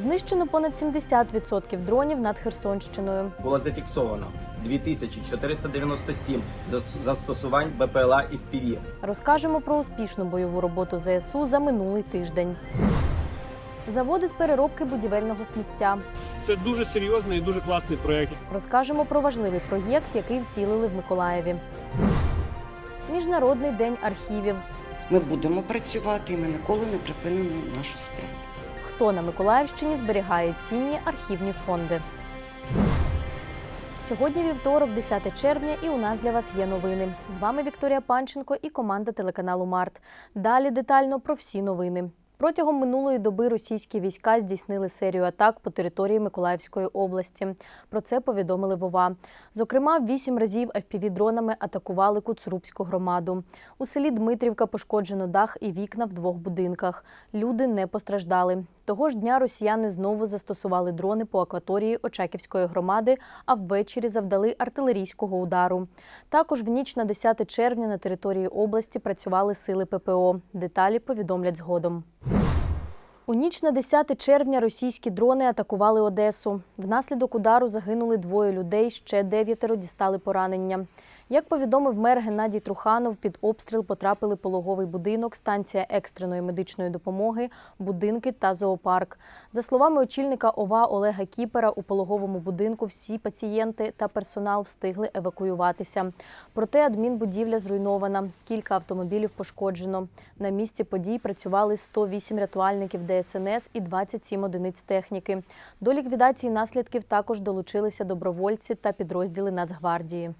Знищено понад 70% дронів над Херсонщиною. було зафіксовано 2497 зас- застосувань БПЛА і ВПВ. Розкажемо про успішну бойову роботу ЗСУ за минулий тиждень. Заводи з переробки будівельного сміття. Це дуже серйозний і дуже класний проєкт. Розкажемо про важливий проєкт, який втілили в Миколаєві. Міжнародний день архівів. Ми будемо працювати, і ми ніколи не припинимо нашу справу. Хто на Миколаївщині зберігає цінні архівні фонди. Сьогодні вівторок, 10 червня, і у нас для вас є новини. З вами Вікторія Панченко і команда телеканалу Март. Далі детально про всі новини. Протягом минулої доби російські війська здійснили серію атак по території Миколаївської області. Про це повідомили Вова. Зокрема, вісім разів FPV-дронами атакували Куцрубську громаду. У селі Дмитрівка пошкоджено дах і вікна в двох будинках. Люди не постраждали. Того ж дня росіяни знову застосували дрони по акваторії Очаківської громади, а ввечері завдали артилерійського удару. Також в ніч на 10 червня на території області працювали сили ППО. Деталі повідомлять згодом. У ніч на 10 червня російські дрони атакували Одесу. Внаслідок удару загинули двоє людей, ще дев'ятеро дістали поранення. Як повідомив мер Геннадій Труханов, під обстріл потрапили пологовий будинок, станція екстреної медичної допомоги, будинки та зоопарк. За словами очільника ОВА Олега Кіпера, у пологовому будинку всі пацієнти та персонал встигли евакуюватися. Проте адмінбудівля зруйнована, кілька автомобілів пошкоджено. На місці подій працювали 108 рятувальників ДСНС і 27 одиниць техніки. До ліквідації наслідків також долучилися добровольці та підрозділи Нацгвардії.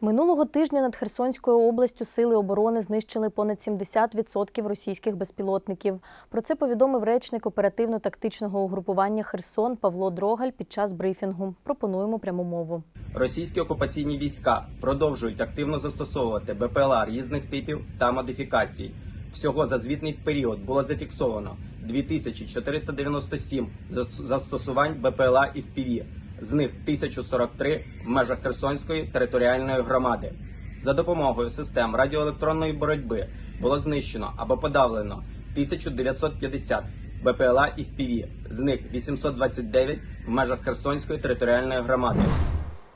Минулого тижня над Херсонською областю сили оборони знищили понад 70% російських безпілотників. Про це повідомив речник оперативно-тактичного угрупування Херсон Павло Дрогаль під час брифінгу. Пропонуємо пряму мову. Російські окупаційні війська продовжують активно застосовувати БПЛА різних типів та модифікацій. Всього за звітний період було зафіксовано 2497 зас- застосувань БПЛА і ВПВ, з них 1043 в межах Херсонської територіальної громади. За допомогою систем радіоелектронної боротьби було знищено або подавлено 1950 БПЛА і ВПВ, з них 829 в межах Херсонської територіальної громади.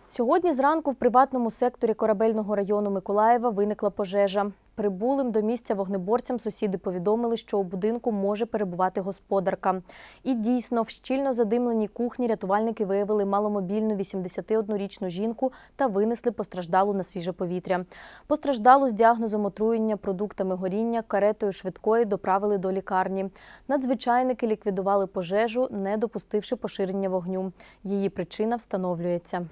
Сьогодні зранку в приватному секторі корабельного району Миколаєва виникла пожежа. Прибулим до місця вогнеборцям сусіди повідомили, що у будинку може перебувати господарка. І дійсно, в щільно задимленій кухні рятувальники виявили маломобільну 81-річну жінку та винесли постраждалу на свіже повітря. Постраждалу з діагнозом отруєння продуктами горіння каретою швидкої доправили до лікарні. Надзвичайники ліквідували пожежу, не допустивши поширення вогню. Її причина встановлюється.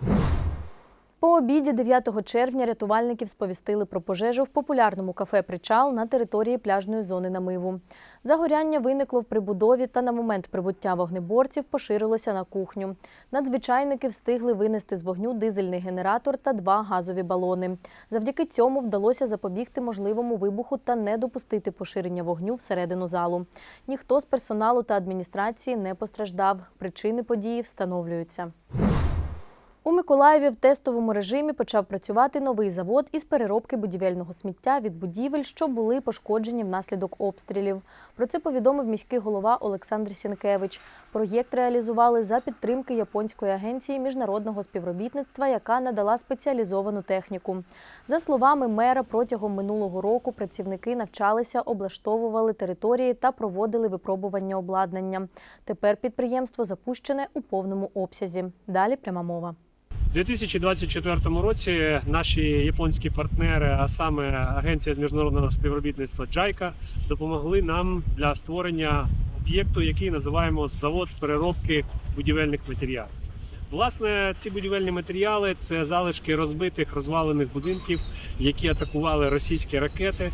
По обіді 9 червня рятувальників сповістили про пожежу в популярному кафе Причал на території пляжної зони намиву. Загоряння виникло в прибудові та на момент прибуття вогнеборців поширилося на кухню. Надзвичайники встигли винести з вогню дизельний генератор та два газові балони. Завдяки цьому вдалося запобігти можливому вибуху та не допустити поширення вогню всередину залу. Ніхто з персоналу та адміністрації не постраждав. Причини події встановлюються. У Миколаєві в тестовому режимі почав працювати новий завод із переробки будівельного сміття від будівель, що були пошкоджені внаслідок обстрілів. Про це повідомив міський голова Олександр Сінкевич. Проєкт реалізували за підтримки японської агенції міжнародного співробітництва, яка надала спеціалізовану техніку. За словами мера, протягом минулого року працівники навчалися, облаштовували території та проводили випробування обладнання. Тепер підприємство запущене у повному обсязі. Далі пряма мова. У 2024 році наші японські партнери, а саме Агенція з міжнародного співробітництва JICA, допомогли нам для створення об'єкту, який називаємо завод з переробки будівельних матеріалів. Власне, ці будівельні матеріали це залишки розбитих розвалених будинків, які атакували російські ракети.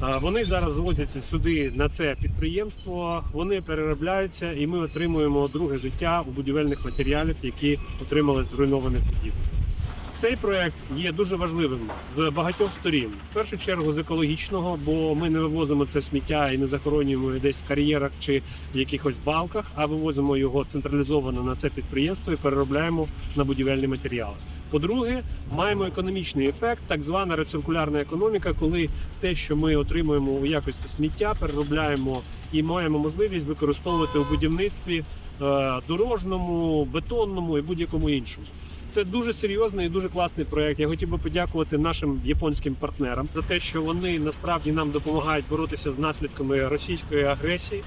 Вони зараз звозяться сюди на це підприємство. Вони переробляються, і ми отримуємо друге життя у будівельних матеріалів, які отримали зруйнованих будівель. Цей проект є дуже важливим з багатьох сторін. В першу чергу з екологічного, бо ми не вивозимо це сміття і не захоронюємо десь в кар'єрах чи в якихось балках, а вивозимо його централізовано на це підприємство і переробляємо на будівельні матеріали. По-друге, маємо економічний ефект, так звана рециркулярна економіка, коли те, що ми отримуємо у якості сміття, переробляємо і маємо можливість використовувати у будівництві е, дорожньому, бетонному і будь-якому іншому. Це дуже серйозний і дуже класний проект. Я хотів би подякувати нашим японським партнерам за те, що вони насправді нам допомагають боротися з наслідками російської агресії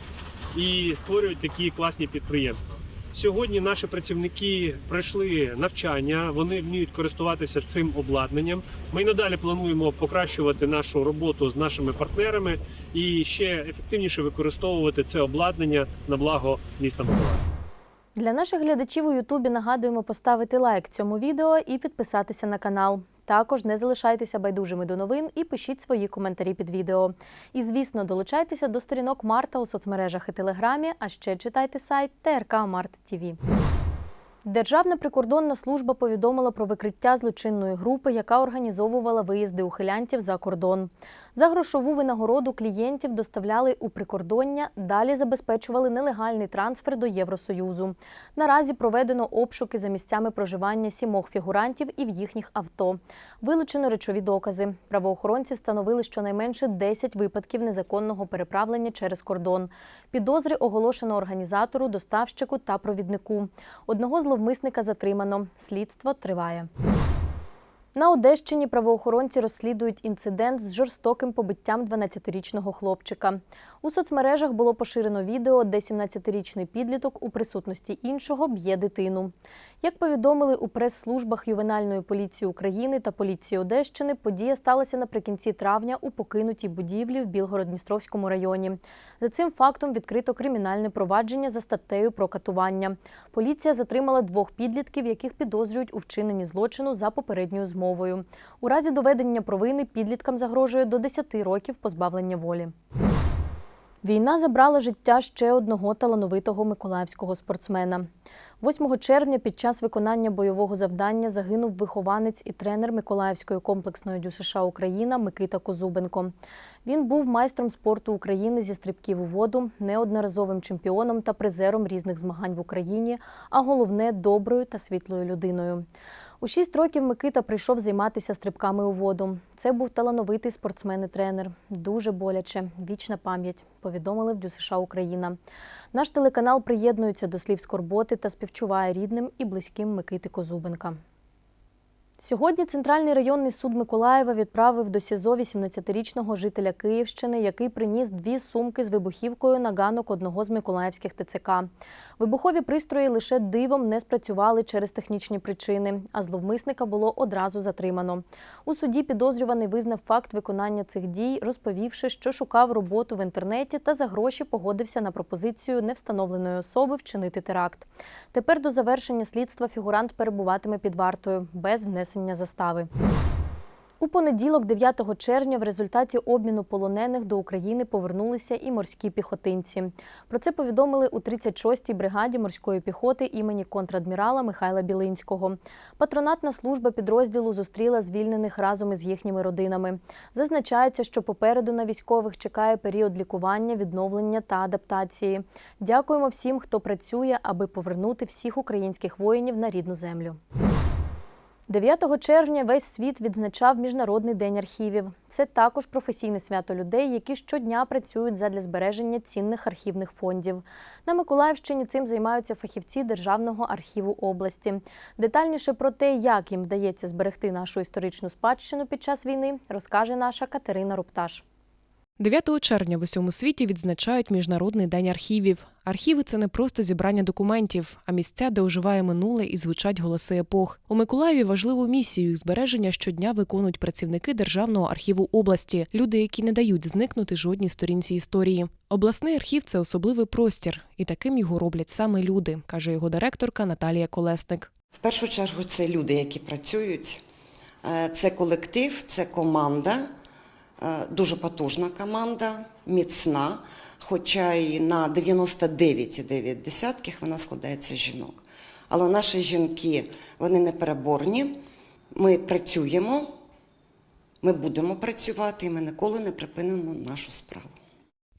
і створюють такі класні підприємства. Сьогодні наші працівники пройшли навчання, вони вміють користуватися цим обладнанням. Ми й надалі плануємо покращувати нашу роботу з нашими партнерами і ще ефективніше використовувати це обладнання на благо міста Миколаєва. Для наших глядачів у Ютубі нагадуємо поставити лайк цьому відео і підписатися на канал. Також не залишайтеся байдужими до новин і пишіть свої коментарі під відео. І, звісно, долучайтеся до сторінок Марта у соцмережах і Телеграмі, а ще читайте сайт ТРК Март ТІВІ. Державна прикордонна служба повідомила про викриття злочинної групи, яка організовувала виїзди ухилянтів за кордон. За грошову винагороду клієнтів доставляли у прикордоння, далі забезпечували нелегальний трансфер до Євросоюзу. Наразі проведено обшуки за місцями проживання сімох фігурантів і в їхніх авто. Вилучено речові докази. Правоохоронці встановили щонайменше 10 випадків незаконного переправлення через кордон. Підозри оголошено організатору, доставщику та провіднику. Одного зловмисника затримано. Слідство триває. На Одещині правоохоронці розслідують інцидент з жорстоким побиттям 12-річного хлопчика. У соцмережах було поширено відео, де 17-річний підліток у присутності іншого б'є дитину. Як повідомили у прес-службах ювенальної поліції України та поліції Одещини, подія сталася наприкінці травня у покинутій будівлі в Білгород-Дністровському районі. За цим фактом відкрито кримінальне провадження за статтею про катування. Поліція затримала двох підлітків, яких підозрюють у вчиненні злочину за попередньою змовою. У разі доведення провини підліткам загрожує до 10 років позбавлення волі. Війна забрала життя ще одного талановитого миколаївського спортсмена. 8 червня під час виконання бойового завдання загинув вихованець і тренер Миколаївської комплексної ДЮСШ Україна Микита Козубенко. Він був майстром спорту України зі стрибків у воду, неодноразовим чемпіоном та призером різних змагань в Україні, а головне доброю та світлою людиною. У шість років Микита прийшов займатися стрибками у воду. Це був талановитий спортсмен і тренер. Дуже боляче, вічна пам'ять, повідомили в ДЮСШ Україна. Наш телеканал приєднується до слів скорботи та співчуває рідним і близьким Микити Козубенка. Сьогодні Центральний районний суд Миколаєва відправив до СІЗО 18-річного жителя Київщини, який приніс дві сумки з вибухівкою на ганок одного з миколаївських ТЦК. Вибухові пристрої лише дивом не спрацювали через технічні причини, а зловмисника було одразу затримано. У суді підозрюваний визнав факт виконання цих дій, розповівши, що шукав роботу в інтернеті та за гроші погодився на пропозицію невстановленої особи вчинити теракт. Тепер до завершення слідства фігурант перебуватиме під вартою без внесення застави. У понеділок, 9 червня, в результаті обміну полонених до України повернулися і морські піхотинці. Про це повідомили у 36-й бригаді морської піхоти імені контрадмірала Михайла Білинського. Патронатна служба підрозділу зустріла звільнених разом із їхніми родинами. Зазначається, що попереду на військових чекає період лікування, відновлення та адаптації. Дякуємо всім, хто працює, аби повернути всіх українських воїнів на рідну землю. 9 червня весь світ відзначав Міжнародний день архівів. Це також професійне свято людей, які щодня працюють задля збереження цінних архівних фондів. На Миколаївщині цим займаються фахівці Державного архіву області. Детальніше про те, як їм вдається зберегти нашу історичну спадщину під час війни, розкаже наша Катерина Рупташ. 9 червня в усьому світі відзначають Міжнародний день архівів. Архіви це не просто зібрання документів, а місця, де оживає минуле і звучать голоси епох. У Миколаєві важливу місію їх збереження щодня виконують працівники Державного архіву області, люди, які не дають зникнути жодній сторінці історії. Обласний архів це особливий простір, і таким його роблять саме люди, каже його директорка Наталія Колесник. В першу чергу це люди, які працюють, Е, це колектив, це команда, дуже потужна команда, міцна, хоча і на 99,9 вона складається з жінок. Але наші жінки вони непереборні. Ми працюємо, ми будемо працювати, і ми ніколи не припинимо нашу справу.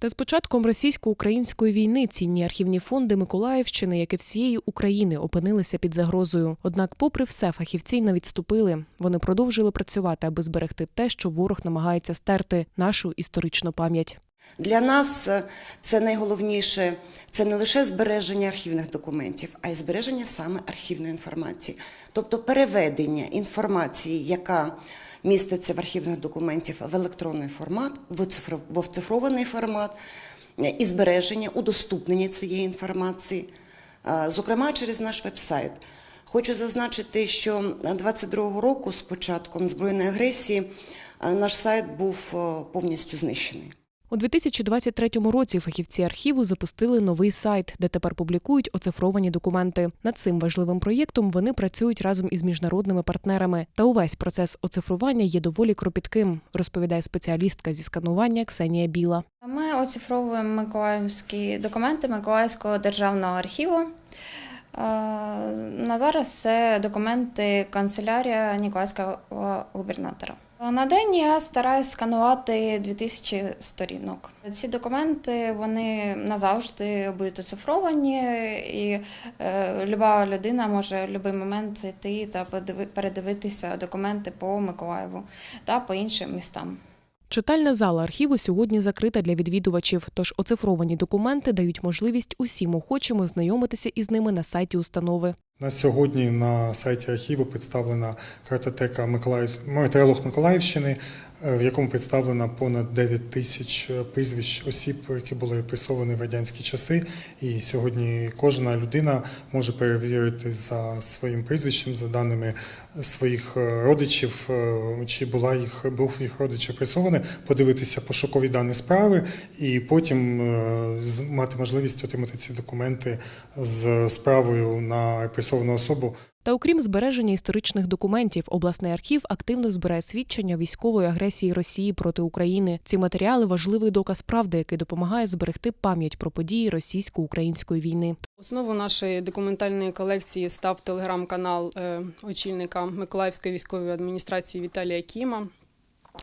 Та з початком російсько-української війни цінні архівні фонди Миколаївщини, як і всієї України, опинилися під загрозою. Однак, попри все, фахівці не відступили. Вони продовжили працювати, аби зберегти те, що ворог намагається стерти нашу історичну пам'ять. Для нас е, це найголовніше це не лише збереження архівних документів, а й збереження саме архівної інформації, тобто переведення інформації, яка міститься в архівних документів в електронний формат, в оцифро- оцифрований формат, е, і збереження, удоступнення цієї інформації, е, зокрема через наш веб-сайт. Хочу зазначити, що 22-го року з початком збройної агресії е, наш сайт був повністю знищений. У 2023 році фахівці архіву запустили новий сайт, де тепер публікують оцифровані документи. Над цим важливим проєктом вони працюють разом із міжнародними партнерами. Та увесь процес оцифрування є доволі кропітким, розповідає спеціалістка зі сканування Ксенія Біла. Ми оцифровуємо миколаївські документи Миколаївського державного архіву. Е, На зараз це документи канцелярія Ніколаївського губернатора. На день я стараюсь сканувати 2000 сторінок. Ці документи вони назавжди будуть оцифровані, і е, люба людина може в будь-який момент зайти та передивитися документи по Миколаєву та по іншим містам. Читальна зала архіву сьогодні закрита для відвідувачів, тож оцифровані документи дають можливість усім охочим ознайомитися із ними на сайті установи. На сьогодні на сайті архіву представлена картотека Миколаїв... Миколаївщини, е, в якому представлено понад 9 тисяч прізвищ осіб, які були репресовані в радянські часи. І сьогодні кожна людина може перевірити за своїм прізвищем, за даними своїх е, родичів, е, чи була їх був їх родич репресований, подивитися пошукові дані справи і потім мати можливість отримати ці документи з справою на репресовану особу. Та окрім збереження історичних документів, обласний архів активно збирає свідчення військової агресії Росії проти України. Ці матеріали важливий доказ правди, який допомагає зберегти пам'ять про події російсько-української війни. Основу нашої документальної колекції став телеграм-канал е, очільника Миколаївської військової адміністрації Віталія Кіма.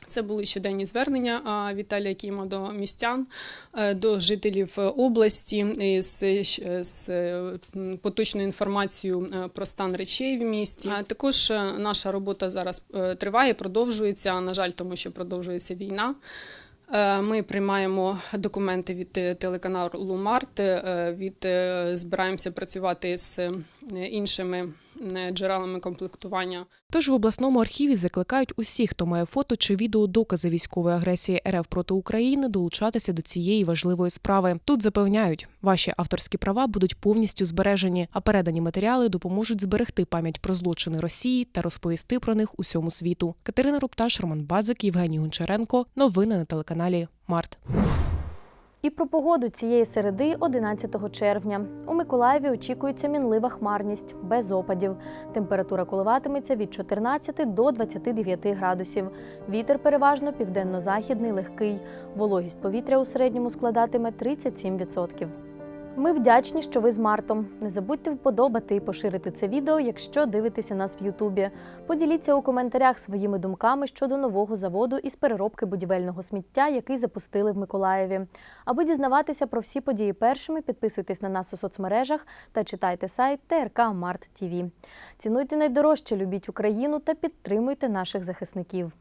Це були щоденні звернення Віталія Кіма до містян, е, до жителів е, області з, з е, поточною інформацією про стан речей в місті. Також наша робота зараз триває, продовжується. На жаль, тому що продовжується війна. Ми приймаємо документи від телеканалу Март, від збираємося працювати з іншими е, джерелами комплектування. Тож в обласному архіві закликають усіх, хто має фото чи відео докази військової агресії РФ проти України, долучатися до цієї важливої справи. Тут запевняють, ваші авторські права будуть повністю збережені, а передані матеріали допоможуть зберегти пам'ять про злочини Росії та розповісти про них усьому світу. Катерина Рупташ, Роман Базик, Євгеній Гончаренко. Новини на телеканалі Март. І про погоду цієї середи 11 червня. У Миколаєві очікується мінлива хмарність без опадів. Температура коливатиметься від 14 до 29 градусів. Вітер переважно південно-західний легкий. Вологість повітря у середньому складатиме 37%. Ми вдячні, що ви з Мартом. Не забудьте вподобати і поширити це відео, якщо дивитеся нас в Ютубі. Поділіться у коментарях своїми думками щодо нового заводу із переробки будівельного сміття, який запустили в Миколаєві. Аби дізнаватися про всі події першими, підписуйтесь на нас у соцмережах та читайте сайт ТРК Март. Цінуйте найдорожче, любіть Україну та підтримуйте наших захисників.